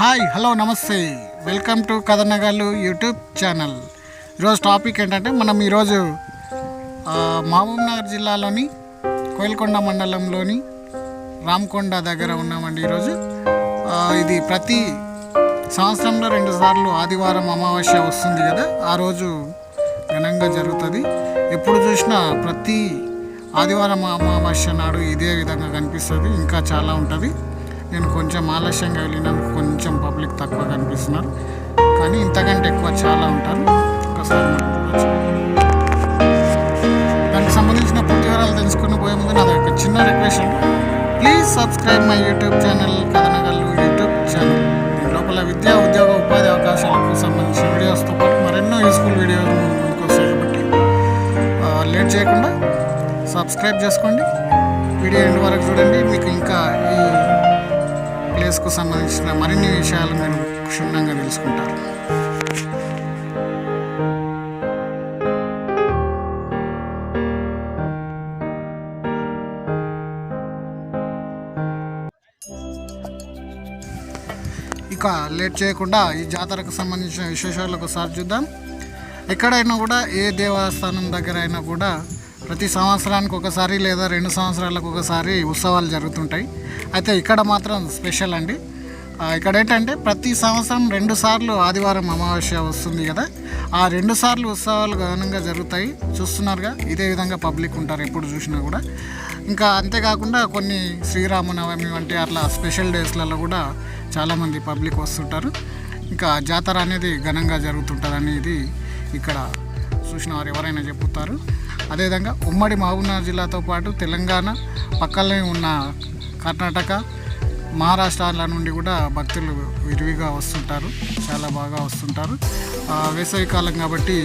Hi hello నమస్తే. Welcome to కథనగలు YouTube channel. ఈరోజు టాపిక్ ఏంటంటే మనం ఈరోజు ఆ, మహబూబ్ నగర్ జిల్లాలోని కోయిల్కొండ మండలంలోని రామకొండ దగ్గర ఉన్నామండి ఈరోజు. ఇది ప్రతి సంవత్సరంలో రెండు సార్లు ఆదివారం అమావాస్య వస్తుంది కదా ఆ రోజు ఘనంగా జరుగుతుంది. ఎప్పుడు చూసినా ప్రతి ఆదివారం అమావాస్య నాడు ఇదే విధంగా కనిపిస్తుంది ఇంకా చాలా ఉంటుంది. నేను కొంచెం ఆలస్యంగా వెళ్ళినందుకు కొంచెం పబ్లిక్ తక్కువ కనిపిస్తున్నారు. కానీ ఇంతకంటే ఎక్కువ చాలా ఉంటారు. ఒకసారి దానికి సంబంధించిన పూర్తి వివరాలు తెలుసుకుని పోయే ముందు నాది ఒక చిన్న request please subscribe my YouTube channel కథనగల్లు YouTube channel దీని లోపల విద్యా ఉద్యోగ ఉపాధి అవకాశాలకు సంబంధించిన వీడియోస్తో పాటు మరెన్నో యూస్ఫుల్ వీడియోలు ముందుకు వస్తాయి కాబట్టి లేట్ చేయకుండా సబ్స్క్రైబ్ చేసుకోండి. వీడియో ఎండ్ వరకు చూడండి. మీకు ఇంకా ఈ కు సంబంధించిన మరిన్ని విషయాలు మీరు క్షుణ్ణంగా తెలుసుకుంటారు. ఇక లేట్ చేయకుండా ఈ జాతరకు సంబంధించిన విశేషాలకు ఒకసారి చూద్దాం. ఎక్కడైనా కూడా ఏ దేవస్థానం దగ్గర అయినా కూడా ప్రతి సంవత్సరానికి ఒకసారి లేదా రెండు సంవత్సరాలకు ఒకసారి ఉత్సవాలు జరుగుతుంటాయి. అయితే ఇక్కడ మాత్రం స్పెషల్ అండి. ఇక్కడ ఏంటంటే ప్రతి సంవత్సరం రెండు సార్లు ఆదివారం అమావాస్య వస్తుంది కదా. ఆ రెండు సార్లు ఉత్సవాలు ఘనంగా జరుగుతాయి. చూస్తున్నారుగా ఇదే విధంగా పబ్లిక్ ఉంటారు ఎప్పుడు చూసినా కూడా. ఇంకా అంతేకాకుండా కొన్ని శ్రీరామనవమి వంటి అట్లా స్పెషల్ డేస్లలో కూడా చాలామంది పబ్లిక్ వస్తుంటారు. ఇంకా జాతర అనేది ఘనంగా జరుగుతుంటుంది అనేది ఇక్కడ చూసిన వారు ఎవరైనా చెప్పుతారు. అదేవిధంగా ఉమ్మడి మహబూబ్నగర్ జిల్లాతో పాటు తెలంగాణ పక్కనే ఉన్న కర్ణాటక మహారాష్ట్రాల నుండి కూడా భక్తులు విరివిగా వస్తుంటారు చాలా బాగా వస్తుంటారు. వేసవి కాలం కాబట్టి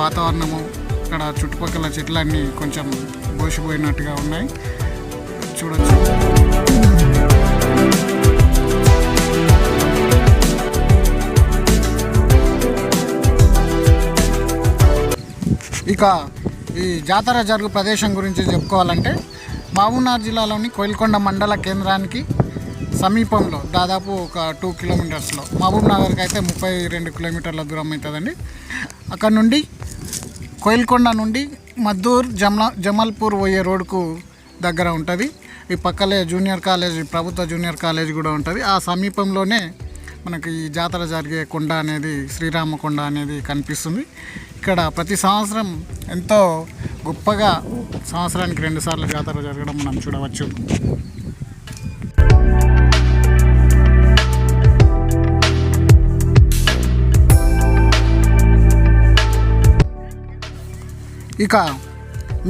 వాతావరణము ఇక్కడ చుట్టుపక్కల చెట్లన్నీ కొంచెం బోసిపోయినట్టుగా ఉన్నాయి. చూడొచ్చు. ఇక ఈ జాతర జరుగు ప్రదేశం గురించి చెప్పుకోవాలంటే మహబూబ్నగర్ జిల్లాలోని కోయిల్కొండ మండల కేంద్రానికి సమీపంలో దాదాపు ఒక టూ కిలోమీటర్స్లో మహబూబ్ నగర్కి అయితే ముప్పై రెండు కిలోమీటర్ల దూరం అవుతుందండి అక్కడ నుండి కోయిల్కొండ నుండి మద్దూర్ జమల జమల్పూర్ పోయే రోడ్కు దగ్గర ఉంటుంది. ఈ పక్కలే జూనియర్ కాలేజ్ ప్రభుత్వ జూనియర్ కాలేజ్ కూడా ఉంటుంది. ఆ సమీపంలోనే మనకి ఈ జాతర జరిగే కొండ అనేది శ్రీరామ కొండ అనేది కనిపిస్తుంది. ఇక్కడ ప్రతి సంవత్సరం ఎంతో గొప్పగా సంవత్సరానికి రెండుసార్లు జాతర జరగడం మనం చూడవచ్చు. ఇక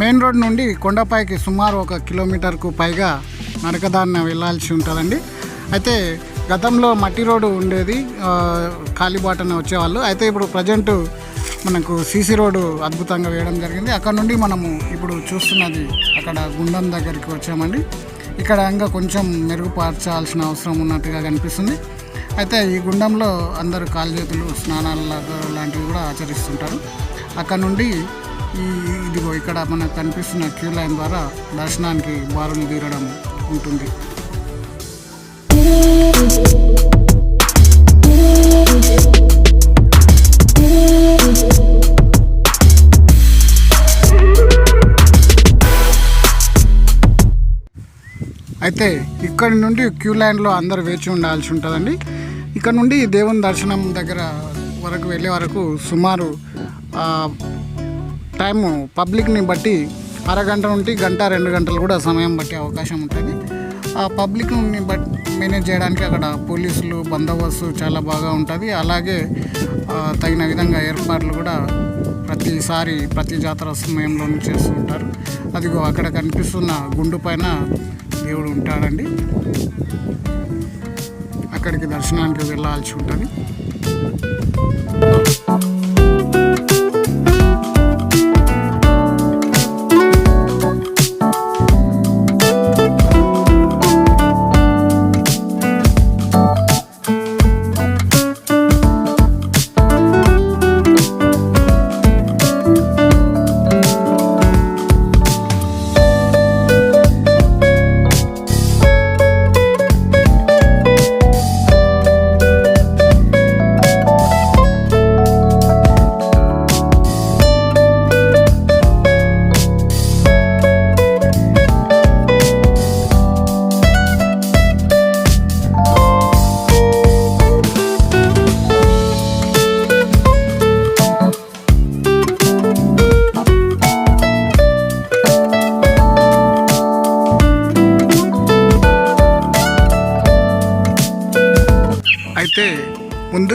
మెయిన్ రోడ్ నుండి కొండపైకి సుమారు ఒక కిలోమీటర్కు పైగా నడకదారిన వెళ్ళాల్సి ఉంటుందండి. అయితే గతంలో మట్టి రోడ్డు ఉండేది ఆ, కాలిబాటన వచ్చేవాళ్ళు. అయితే ఇప్పుడు ప్రజెంట్ మనకు సీసీ రోడ్డు అద్భుతంగా వేయడం జరిగింది. అక్కడ నుండి మనము ఇప్పుడు చూస్తున్నది అక్కడ గుండం దగ్గరికి వచ్చామండి. ఇక్కడ ఇంకా కొంచెం మెరుగుపరచాల్సిన అవసరం ఉన్నట్టుగా కనిపిస్తుంది. అయితే ఈ గుండంలో అందరూ కాలు చేతులు స్నానాలు లాంటివి కూడా ఆచరిస్తుంటారు. అక్కడ నుండి ఈ ఇదిగో ఇక్కడ మనకు కనిపిస్తున్న క్యూ లైన్ ద్వారా దర్శనానికి బారులు తీరడం ఉంటుంది. అయితే ఇక్కడ నుండి క్యూ లైన్లో అందరు వేచి ఉండాల్సి ఉంటుందండి. ఇక్కడ నుండి దేవుని దర్శనం దగ్గర వరకు వెళ్ళే వరకు సుమారు టైము పబ్లిక్ని బట్టి అరగంట నుండి గంట రెండు గంటలు కూడా సమయం బట్టే అవకాశం ఉంటుంది. ఆ పబ్లిక్ని బట్టి మేనేజ్ చేయడానికి అక్కడ పోలీసులు బందోబస్తు చాలా బాగా ఉంటుంది. అలాగే తగిన విధంగా ఏర్పాట్లు కూడా ప్రతిసారి ప్రతి జాతర సమయంలోనూ చేస్తూ ఉంటారు. అదిగో అక్కడ కనిపిస్తున్న గుండు పైన దేవుడు ఉంటాడండి. అక్కడికి దర్శనానికి వెళ్ళాల్సి ఉంటుంది.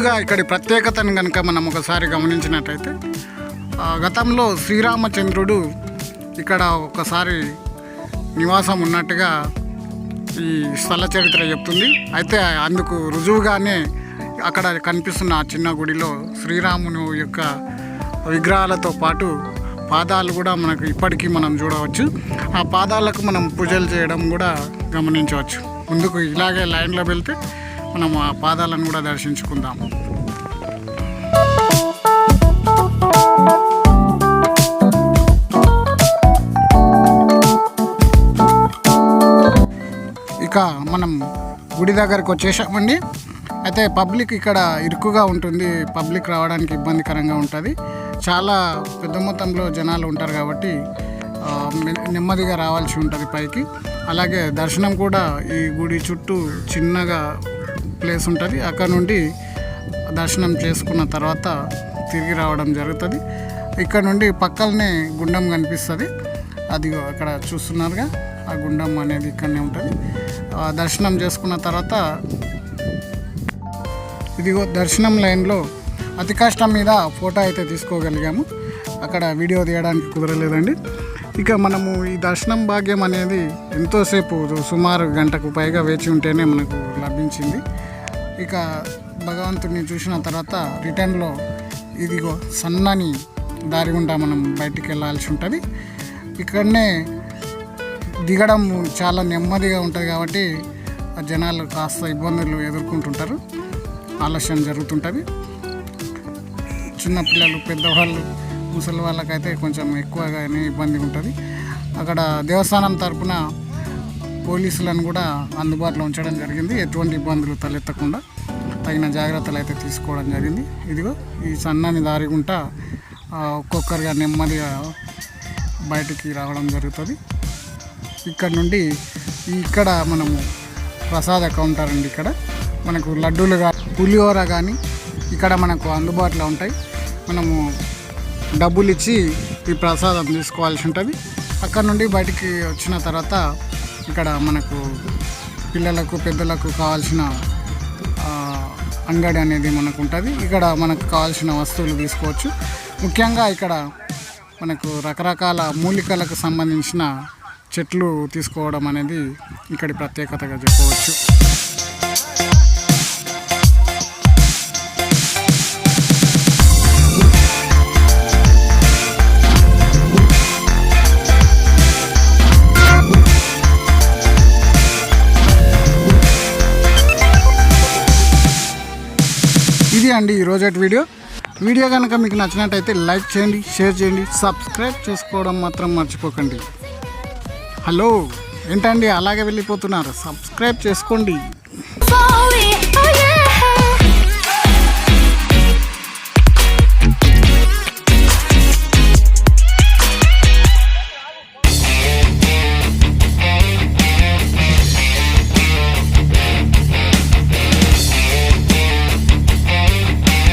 ముందుగా ఇక్కడి ప్రత్యేకతను కనుక మనం ఒకసారి గమనించినట్టయితే ఆ, గతంలో శ్రీరామచంద్రుడు ఇక్కడ ఒకసారి నివాసం ఉన్నట్టుగా ఈ స్థల చరిత్ర చెప్తుంది. అయితే అందుకు రుజువుగానే అక్కడ కనిపిస్తున్న ఆ చిన్న గుడిలో శ్రీరాముని యొక్క విగ్రహాలతో పాటు పాదాలు కూడా మనకు ఇప్పటికీ మనం చూడవచ్చు. ఆ పాదాలకు మనం పూజలు చేయడం కూడా గమనించవచ్చు. ముందుకు ఇలాగే లైన్లో వెళ్తే మనం ఆ పాదాలను కూడా దర్శించుకుందాం. ఇక మనం గుడి దగ్గరకు వచ్చేసామండి. అయితే పబ్లిక్ ఇక్కడ ఇరుకుగా ఉంటుంది. పబ్లిక్ రావడానికి ఇబ్బందికరంగా ఉంటుంది. చాలా పెద్ద మొత్తంలో జనాలు ఉంటారు కాబట్టి నెమ్మదిగా రావాల్సి ఉంటుంది పైకి. అలాగే దర్శనం కూడా ఈ గుడి చుట్టూ చిన్నగా ప్లేస్ ఉంటుంది. అక్కడ నుండి దర్శనం చేసుకున్న తర్వాత తిరిగి రావడం జరుగుతుంది. ఇక్కడ నుండి పక్కనే గుండం కనిపిస్తుంది. అది అక్కడ చూస్తున్నారుగా ఆ గుండం అనేది ఇక్కడనే ఉంటుంది. ఆ దర్శనం చేసుకున్న తర్వాత ఇదిగో దర్శనం లైన్లో అతి కష్టం మీద ఫోటో అయితే తీసుకోగలిగాము. అక్కడ వీడియో తీయడానికి కుదరలేదండి. ఇక మనము ఈ దర్శనం భాగ్యం అనేది ఎంతోసేపు సుమారు గంటకు పైగా వేచి ఉంటేనే మనకు లభించింది. ఇక భగవంతుడిని చూసిన తర్వాత రిటర్న్లో ఇదిగో సన్నని దారి గుండా మనం బయటికి వెళ్ళాల్సి ఉంటుంది. ఇక్కడనే దిగడం చాలా నెమ్మదిగా ఉంటుంది కాబట్టి జనాలు కాస్త ఇబ్బందులు ఎదుర్కొంటుంటారు. ఆలస్యం జరుగుతుంటుంది. చిన్నపిల్లలు పెద్దవాళ్ళు ముసలి వాళ్ళకైతే కొంచెం ఎక్కువగానే ఇబ్బంది ఉంటుంది. అక్కడ దేవస్థానం తరపున పోలీసులను కూడా అందుబాటులో ఉంచడం జరిగింది. ఎటువంటి ఇబ్బందులు తలెత్తకుండా తగిన జాగ్రత్తలు అయితే తీసుకోవడం జరిగింది. ఇదిగో ఈ సన్నని దారి గుంటా ఒక్కొక్కరిగా నెమ్మదిగా బయటికి రావడం జరుగుతుంది. ఇక్కడ నుండి ఇక్కడ మనము ప్రసాద కౌంటర్ అండి ఇక్కడ. మనకు లడ్డూలు కానీ పులిహోర కానీ ఇక్కడ మనకు అందుబాటులో ఉంటాయి. మనము డబ్బులు ఇచ్చి ఈ ప్రసాదం తీసుకోవాల్సి ఉంటుంది. అక్కడ నుండి బయటికి వచ్చిన తర్వాత ఇక్కడ మనకు పిల్లలకు పెద్దలకు కావాల్సిన ఆ, అంగడి అనేది మనకు ఉంటుంది ఇక్కడ మనకు కావాల్సిన వస్తువులు తీసుకోవచ్చు. ముఖ్యంగా ఇక్కడ మనకు రకరకాల మూలికలకు సంబంధించిన చెట్లు తీసుకోవడం అనేది ఇక్కడి ప్రత్యేకతగా చెప్పవచ్చు. అండి ఈ వీడియో. వీడియో కనుక మీకు నచ్చినట్టయితే లైక్ చేయండి షేర్ చేయండి సబ్స్క్రైబ్ చేసుకోవడం మాత్రం మర్చిపోకండి. హలో ఏంటండి? అలాగే వెళ్ళిపోతున్నారు. సబ్స్క్రైబ్ చేసుకోండి.